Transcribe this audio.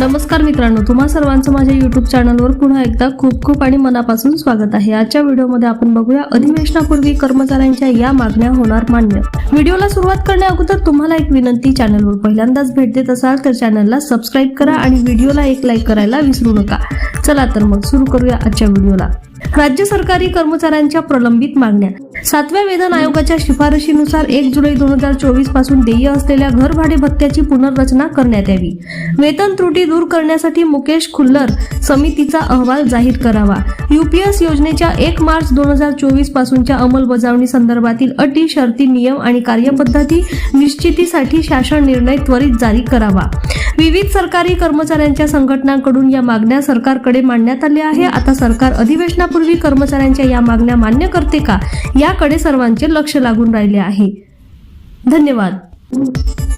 नमस्कार मित्रांनो तुम्हा सर्वांचं माझ्या युट्यूब चॅनलवर पुन्हा एकदा खूप खूप आणि मनापासून स्वागत आहे. आजच्या व्हिडिओमध्ये आपण बघूया अधिवेशनापूर्वी कर्मचाऱ्यांच्या या मागण्या होणार मान्य. व्हिडिओला सुरुवात करण्या अगोदर तुम्हाला एक विनंती चॅनलवर पहिल्यांदाच भेट देत असाल तर चॅनलला सबस्क्राईब करा आणि व्हिडिओला एक लाईक करायला विसरू नका. चला तर मग सुरू करूया आजच्या व्हिडिओला. राज्य सरकारी कर्मचाऱ्यांच्या प्रलंबित मागण्या. सातव्या वेतन आयोगाच्या शिफारशीनुसार एक जुलै दोन हजार चोवीसपासून देय असलेल्या घर भाडे भत्त्याची पुनर्रचना करण्यात यावी. वेतन त्रुटी दूर करण्यासाठी मुकेश खुल्लर समितीचा अहवाल जाहीर करावा. युपीएस योजनेच्या एक मार्च दोन हजार चोवीस पासूनच्या अंमलबजावणी संदर्भातील अटी शर्ती नियम आणि कार्यपद्धती निश्चितीसाठी शासन निर्णय त्वरित जारी करावा. विविध सरकारी कर्मचाऱ्यांच्या संघटनांकडून या मागण्या सरकारकडे मांडण्यात आल्या आहे आता सरकार अधिवेशनापूर्वी कर्मचाऱ्यांच्या या मागण्या मान्य करते का? याकडे सर्वांचे लक्ष लागून राहिले आहे. धन्यवाद.